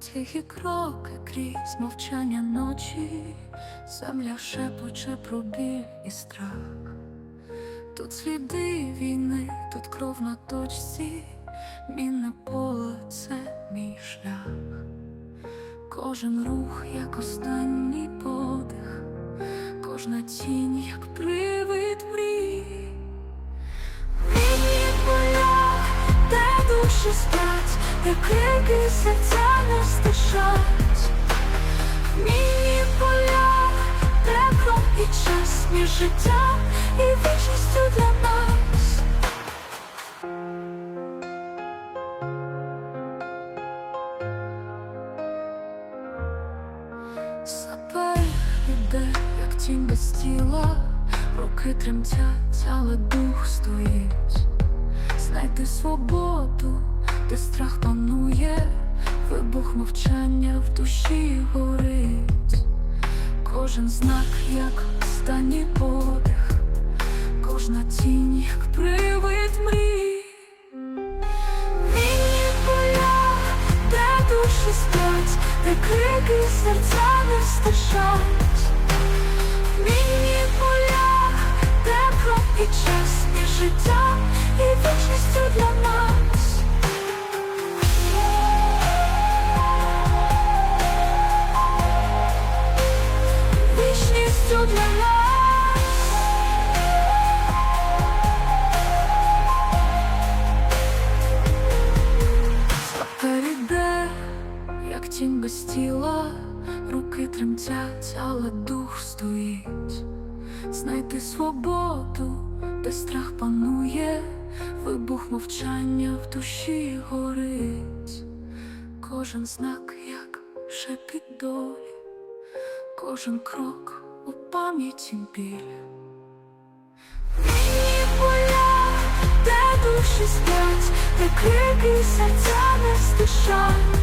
Тихі кроки крізь мовчання ночі, земля шепоче про біль і страх. Тут сліди війни, тут кров на точці, мінне поле це мій шлях. Кожен рух, як останній подих, кожна тінь, як привид мрій. Мінні поля, де душі сплять, де крики серця не стишать. Мінні поля, де і час між життям і вічністю для нас. Сапер іде, як тінь без тіла, руки тремтять, але дух стоїть. Знайти свободу, де страх панує, вибух мовчання в душі горить. Кожен знак, як останній подих, кожна тінь, як привид мрій. Мінні поля, де душі сплять, де крики серця не стишать. Перейде, як тінь без тіла, руки тремтять, але дух стоїть. Знайти свободу, де страх панує, вибух мовчання в душі горить. Кожен знак, як шепіт долі, кожен крок у пам'яті біль. Мінні поля, де душі сплять, де крики серця не стишать.